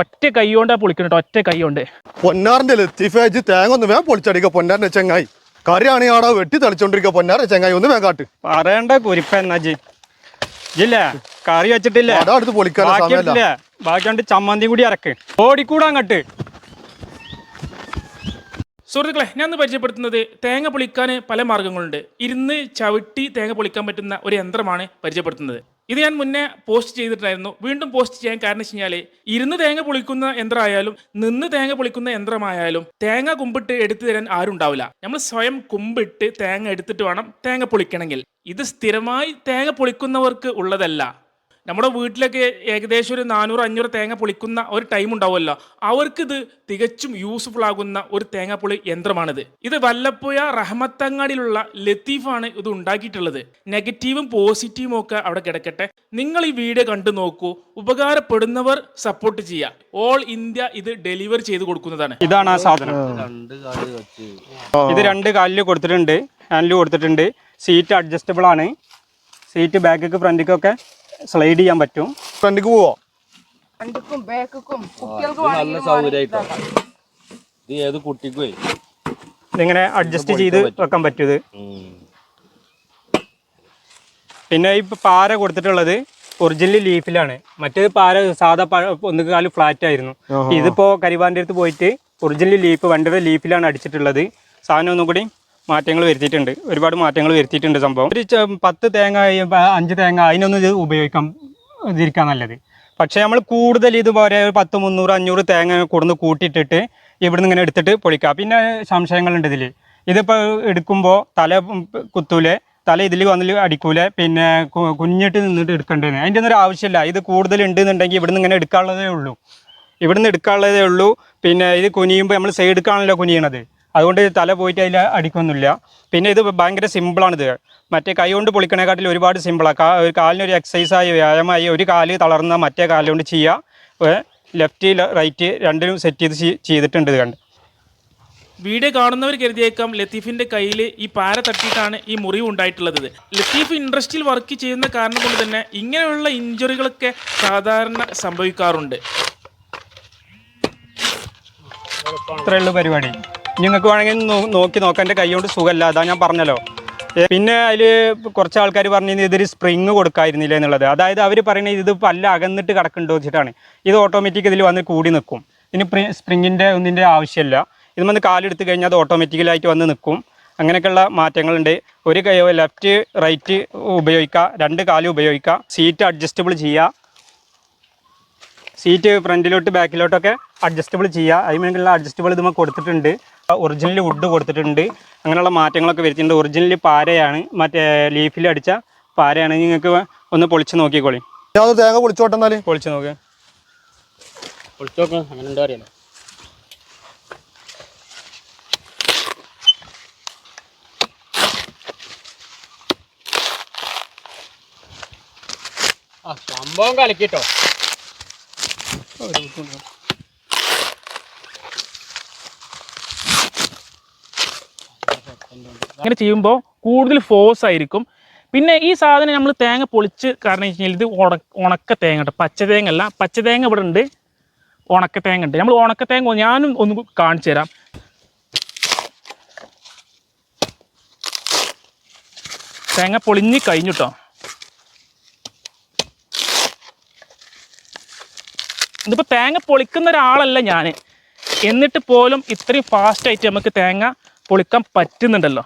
ഒറ്റ കൈ കൊണ്ടാ പൊളിക്കണട്ടോ ഒറ്റ കൈ കൊണ്ട്. പൊന്നാറിന്റെ ലത്തീഫേജ് തേങ്ങ ഒന്ന് വേഗം പൊളിച്ചടിക്ക പൊന്നാറിന്റെ ചെങ്ങായി. കറിയാണ് ആടോ വെട്ടി തളിച്ചോണ്ടിരിക്കുക പൊന്നാറിന്റെ ചെങ്ങായി ഒന്ന് വേഗം കാട്ട്. പറയണ്ട കുരിപ്പ എന്നാ ജി. ഇല്ല കറി വെച്ചിട്ടില്ല. അതാ അടുത്ത് പൊളിക്കാൻ സമയമില്ല ബാക്കിയിട്ടില്ല ബാക്കി രണ്ട് ചമ്മന്തി കൂടി ഇറക്ക് ഓടിക്കൂടാ അങ്ങട്ട്. സുഹൃത്തുക്കളെ ഞാൻ ഇന്ന് പരിചയപ്പെടുത്തുന്നത് തേങ്ങ പൊളിക്കാൻ പല മാർഗങ്ങളുണ്ട് ഇരുന്ന് ചവിട്ടി തേങ്ങ പൊളിക്കാൻ പറ്റുന്ന ഒരു യന്ത്രമാണ് പരിചയപ്പെടുത്തുന്നത്. ഇത് ഞാൻ മുന്നേ പോസ്റ്റ് ചെയ്തിട്ടായിരുന്നു വീണ്ടും പോസ്റ്റ് ചെയ്യാൻ കാരണം വെച്ച് കഴിഞ്ഞാൽ ഇരുന്ന് തേങ്ങ പൊളിക്കുന്ന യന്ത്രമായാലും നിന്ന് തേങ്ങ പൊളിക്കുന്ന യന്ത്രമായാലും തേങ്ങ കുമ്പിട്ട് എടുത്തു തരാൻ ആരും ഉണ്ടാവില്ല. നമ്മൾ സ്വയം കുമ്പിട്ട് തേങ്ങ എടുത്തിട്ട് വേണം തേങ്ങ പൊളിക്കണമെങ്കിൽ. ഇത് സ്ഥിരമായി തേങ്ങ പൊളിക്കുന്നവർക്ക് ഉള്ളതല്ല. നമ്മുടെ വീട്ടിലൊക്കെ ഏകദേശം ഒരു നാനൂറ് അഞ്ഞൂറ് തേങ്ങ പൊളിക്കുന്ന ഒരു ടൈം ഉണ്ടാവുമല്ലോ. അവർക്കിത് തികച്ചും യൂസ്ഫുൾ ആകുന്ന ഒരു തേങ്ങ പൊളി യന്ത്രമാണിത്. ഇത് വല്ലപ്പുഴ റഹമത്തങ്ങാടിയിലുള്ള ലത്തീഫാണ് ഇത് ഉണ്ടാക്കിയിട്ടുള്ളത്. നെഗറ്റീവും പോസിറ്റീവും ഒക്കെ അവിടെ കിടക്കട്ടെ. നിങ്ങൾ ഈ വീഡിയോ കണ്ടു നോക്കൂ. ഉപകാരപ്പെടുന്നവർ സപ്പോർട്ട് ചെയ്യുക. ഓൾ ഇന്ത്യ ഇത് ഡെലിവർ ചെയ്ത് കൊടുക്കുന്നതാണ്. ഇതാണ് ആ സാധനം. ഇത് രണ്ട് കാലിൽ കൊടുത്തിട്ടുണ്ട്. ഹാൻഡിൽ കൊടുത്തിട്ടുണ്ട്. സീറ്റ് അഡ്ജസ്റ്റബിൾ ആണ്. സീറ്റ് ബാക്കിക്ക് ഫ്രണ്ടിക്കൊക്കെ സ്ലൈഡ് ചെയ്യാൻ പറ്റും. ഫ്രണ്ടിക്ക് പോവോ? ഫ്രണ്ടിക്കും ബാക്കിക്കും കുട്ടികൾക്ക് നല്ല സൗകര്യമായിട്ടാണ്. ഇത് ഏത് കുട്ടിക്കുവേ? ഇതിങ്ങനെ അഡ്ജസ്റ്റ് ചെയ്ത് വെക്കാൻ പറ്റും ഇത്. പിന്നെ ഈ പാര കൊടുത്തിട്ടുള്ളത് ഒറിജിനൽ ലീഫിലാണ് മറ്റേത് പാര സാധാ ഒന്ന് കാൽ ഫ്ലാറ്റ് ആയിരുന്നു. ഇതിപ്പോ കരിവാന്റെ അടുത്ത് പോയിട്ട് ഒറിജിനൽ ലീഫ് വണ്ടിയുടെ ലീഫിലാണ് അടിച്ചിട്ടുള്ളത്. സാധനം ഒന്നും കൂടി മാറ്റങ്ങൾ വരുത്തിയിട്ടുണ്ട്. ഒരുപാട് മാറ്റങ്ങൾ വരുത്തിയിട്ടുണ്ട് സംഭവം. ഒരു പത്ത് തേങ്ങ അഞ്ച് തേങ്ങ അതിനൊന്നും ഇത് ഉപയോഗിക്കാൻ ഇതിരിക്കാൻ നല്ലത്. പക്ഷേ നമ്മൾ കൂടുതൽ ഇതുപോലെ പത്ത് മുന്നൂറ് അഞ്ഞൂറ് തേങ്ങ കൊടുന്ന് കൂട്ടിയിട്ടിട്ട് ഇവിടുന്ന് ഇങ്ങനെ എടുത്തിട്ട് പൊളിക്കാം പിന്നെ സംശയങ്ങളുണ്ട് ഇതിൽ ഇതിപ്പോൾ എടുക്കുമ്പോൾ തല കുത്തൂലെ തല ഇതിൽ വന്നിൽ അടിക്കൂലെ പിന്നെ കുഞ്ഞിട്ട് നിന്നിട്ട് എടുക്കേണ്ടത് അതിന്റെ ഒന്നും ഒരു ആവശ്യമില്ല. ഇത് കൂടുതൽ ഉണ്ടെന്നുണ്ടെങ്കിൽ ഇവിടുന്ന് ഇങ്ങനെ എടുക്കാനുള്ളതേ ഉള്ളൂ. ഇവിടുന്ന് എടുക്കാനുള്ളതേ ഉള്ളൂ. പിന്നെ ഇത് കുനിയുമ്പോൾ നമ്മൾ സൈഡ് സൈഡിക്കാണല്ലോ കുനിയണത്. അതുകൊണ്ട് തല പോയിട്ട് അതിൽ അടിക്കൊന്നുമില്ല. പിന്നെ ഇത് ഭയങ്കര സിമ്പിളാണിത് മറ്റേ കൈ കൊണ്ട് പൊളിക്കണേക്കാട്ടിൽ ഒരുപാട് സിമ്പിളാണ് കാ ഒരു കാലിനൊരു എക്സസൈസായി വ്യായാമമായി ഒരു കാൽ തളർന്ന മറ്റേ കാലിൽ കൊണ്ട് ചെയ്യുക ലെഫ്റ്റ് റൈറ്റ് രണ്ടിനും സെറ്റ് ചെയ്ത് ചെയ്തിട്ടുണ്ട് ഇത് കണ്ട്. വീഡിയോ കാണുന്നവർ കരുതിയേക്കാം ലത്തീഫിന്റെ കയ്യിൽ ഈ പാര തട്ടിയിട്ടാണ് ഈ മുറിവ് ഉണ്ടായിട്ടുള്ളത്. ലത്തീഫ് ഇൻഡസ്ട്രിയിൽ വർക്ക് ചെയ്യുന്ന കാരണം കൊണ്ട് തന്നെ ഇങ്ങനെയുള്ള ഇഞ്ചുറികളൊക്കെ സാധാരണ സംഭവിക്കാറുണ്ട്. അത്രയുള്ള പരിപാടി. നിങ്ങൾക്ക് വേണമെങ്കിൽ നോക്കി നോക്കാൻ എന്റെ കൈ കൊണ്ട് സുഖമല്ല. അതാ ഞാൻ പറഞ്ഞല്ലോ. പിന്നെ അതിൽ കുറച്ച് ആൾക്കാർ പറഞ്ഞു ഇതൊരു സ്പ്രിങ് കൊടുക്കായിരുന്നില്ല എന്നുള്ളത്. അതായത് അവർ പറയുന്നത് ഇത് പല്ല അകന്നിട്ട് കിടക്കുന്നുണ്ടോ വെച്ചിട്ടാണ്. ഇത് ഓട്ടോമാറ്റിക് ഇതിൽ വന്ന് കൂടി നിൽക്കും ഇതിന് സ്പ്രിങ്ങിന്റെ ഒന്നിന്റെ ആവശ്യമില്ല. ഇത് വന്ന് കാലെടുത്ത് കഴിഞ്ഞാൽ അത് ഓട്ടോമാറ്റിക്കലായിട്ട് വന്ന് നിൽക്കും അങ്ങനെയൊക്കെയുള്ള മാറ്റങ്ങളുണ്ട്. ഒരു കൈ ലെഫ്റ്റ് റൈറ്റ് ഉപയോഗിക്കുക രണ്ട് കാലും ഉപയോഗിക്കുക സീറ്റ് അഡ്ജസ്റ്റബിൾ ചെയ്യുക സീറ്റ് ഫ്രണ്ടിലോട്ട് ബാക്കിലോട്ടൊക്കെ അഡ്ജസ്റ്റബിൾ ചെയ്യുക അതിനുള്ള അഡ്ജസ്റ്റബിൾ ഇത് കൊടുത്തിട്ടുണ്ട്. ഒറിജിനൽ വുഡ് കൊടുത്തിട്ടുണ്ട്. അങ്ങനെയുള്ള മാറ്റങ്ങളൊക്കെ വരുത്തിയിട്ടുണ്ട്. ഒറിജിനൽ പാരയാണ്. മറ്റേ ലീഫിൽ അടിച്ച പാരയാണ്. നിങ്ങൾക്ക് ഒന്ന് പൊളിച്ച് നോക്കിക്കോളി. തേങ്ങ പൊളിച്ചോട്ടെ എന്നാൽ? പൊളിച്ച് നോക്ക്. പൊളിച്ചോക്കാം അങ്ങനെ എന്താ അറിയാലോ. ആ സംഭവം കലക്കിട്ടോ. അങ്ങനെ ചെയ്യുമ്പോൾ കൂടുതൽ ഫോഴ്സ് ആയിരിക്കും. പിന്നെ ഈ സാധനം നമ്മൾ തേങ്ങ പൊളിച്ച് കാരണം വെച്ച് കഴിഞ്ഞാൽ ഇത് ഉണ ഉണക്ക തേങ്ങ കേട്ടോ. പച്ച തേങ്ങ അല്ല പച്ച തേങ്ങ ഇവിടെ ഉണ്ട്. ഉണക്ക തേങ്ങ ഉണ്ട്. നമ്മൾ ഉണക്ക തേങ്ങ ഞാനും ഒന്ന് കാണിച്ചു തരാം. തേങ്ങ പൊളിഞ്ഞ് കഴിഞ്ഞു കേട്ടോ ഇതിപ്പോൾ തേങ്ങ പൊളിക്കുന്ന ഒരാളല്ല ഞാൻ എന്നിട്ട് പോലും ഇത്രയും ഫാസ്റ്റായിട്ട് നമുക്ക് തേങ്ങ പൊളിക്കാൻ പറ്റുന്നുണ്ടല്ലോ.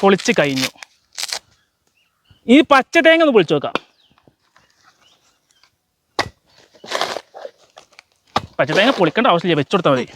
പൊളിച്ച് കഴിഞ്ഞു. ഈ പച്ച തേങ്ങ ഒന്ന് പൊളിച്ചു നോക്കാം. പച്ച തേങ്ങ പൊളിക്കേണ്ട ആവശ്യമില്ല വെച്ചു കൊടുത്താൽ മതി.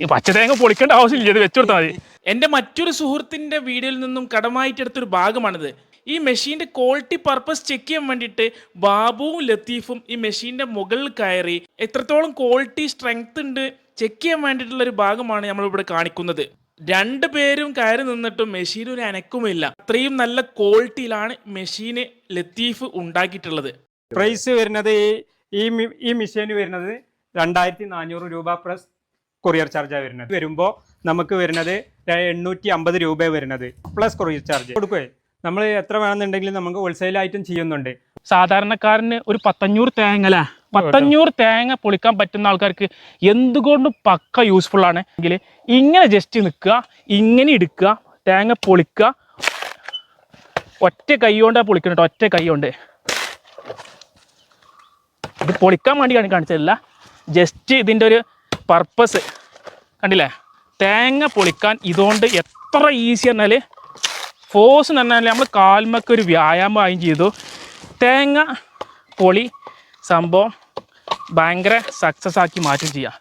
ഈ പച്ച തേങ്ങ പൊളിക്കേണ്ട ആവശ്യമില്ല ഇത് വെച്ചുകൊടുത്താൽ മതി. എന്റെ മറ്റൊരു സുഹൃത്തിന്റെ വീഡിയോയിൽ നിന്നും കടമായിട്ടെടുത്തൊരു ഭാഗമാണിത്. ഈ മെഷീന്റെ ക്വാളിറ്റി പർപ്പസ് ചെക്ക് ചെയ്യാൻ വേണ്ടിയിട്ട് ബാബുവും ലത്തീഫും ഈ മെഷീന്റെ മുകളിൽ കയറി എത്രത്തോളം ക്വാളിറ്റി സ്ട്രെങ്ത് ഉണ്ട് ചെക്ക് ചെയ്യാൻ വേണ്ടിയിട്ടുള്ള ഒരു ഭാഗമാണ് നമ്മളിവിടെ കാണിക്കുന്നത്. രണ്ട് പേരും കയറി നിന്നിട്ടും മെഷീൻ ഒരു അനക്കുമില്ല അത്രയും നല്ല ക്വാളിറ്റിയിലാണ് മെഷീന് ലത്തീഫ് ഉണ്ടാക്കിയിട്ടുള്ളത്. പ്രൈസ് വരുന്നത് ഈ- ഈ മെഷീന് വരുന്നത് രണ്ടായിരത്തി നാനൂറ് രൂപ പ്ലസ് കൊറിയർ ചാർജാണ് വരുന്നത്. വരുമ്പോൾ നമുക്ക് വരുന്നത് എണ്ണൂറ്റി അമ്പത് രൂപ വരുന്നത്. പ്ലസ് കൊറിയർ ചാർജ് കൊടുക്കുവേ? നമ്മൾ എത്ര വേണമെന്നുണ്ടെങ്കിലും നമുക്ക് ഹോൾസെയിൽ ഹോൾസെയിലായിട്ടും ചെയ്യുന്നുണ്ട്. സാധാരണക്കാരന് ഒരു പത്തഞ്ഞൂറ് തേങ്ങ അല്ലേ പത്തഞ്ഞൂറ് തേങ്ങ പൊളിക്കാൻ പറ്റുന്ന ആൾക്കാർക്ക് എന്തുകൊണ്ടും പക്ക യൂസ്ഫുൾ ആണ്? എങ്കിൽ ഇങ്ങനെ ജസ്റ്റ് നിൽക്കുക ഇങ്ങനെ എടുക്കുക തേങ്ങ പൊളിക്കുക. ഒറ്റ കൈ കൊണ്ടാണ് പൊളിക്കണം കേട്ടോ ഒറ്റ കൈ കൊണ്ട്. ഇത് പൊളിക്കാൻ വേണ്ടിയാണ് കാണിച്ചതല്ല ജസ്റ്റ് ഇതിന്റെ ഒരു പർപ്പസ് കണ്ടില്ലേ? തേങ്ങ പൊളിക്കാൻ ഇതുകൊണ്ട് എത്ര ഈസി പറഞ്ഞാൽ ഫോഴ്സ് എന്ന് പറഞ്ഞാൽ നമ്മൾ കാൽമൊക്കെ ഒരു വ്യായാമം വ്യായാമമായും ചെയ്തു. തേങ്ങ പൊളി സംഭവം ഭയങ്കര സക്സസ് ആക്കി മാറ്റും ചെയ്യാം.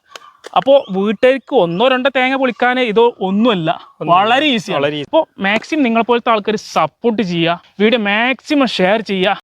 അപ്പോൾ വീട്ടുകാർക്ക് ഒന്നോ രണ്ടോ തേങ്ങ പൊളിക്കാൻ ഇതോ ഒന്നുമല്ല വളരെ ഈസി വളരെ easy. അപ്പോൾ മാക്സിമം നിങ്ങളെ പോലത്തെ ആൾക്കാർ സപ്പോർട്ട് ചെയ്യുക വീഡിയോ മാക്സിമം ഷെയർ ചെയ്യുക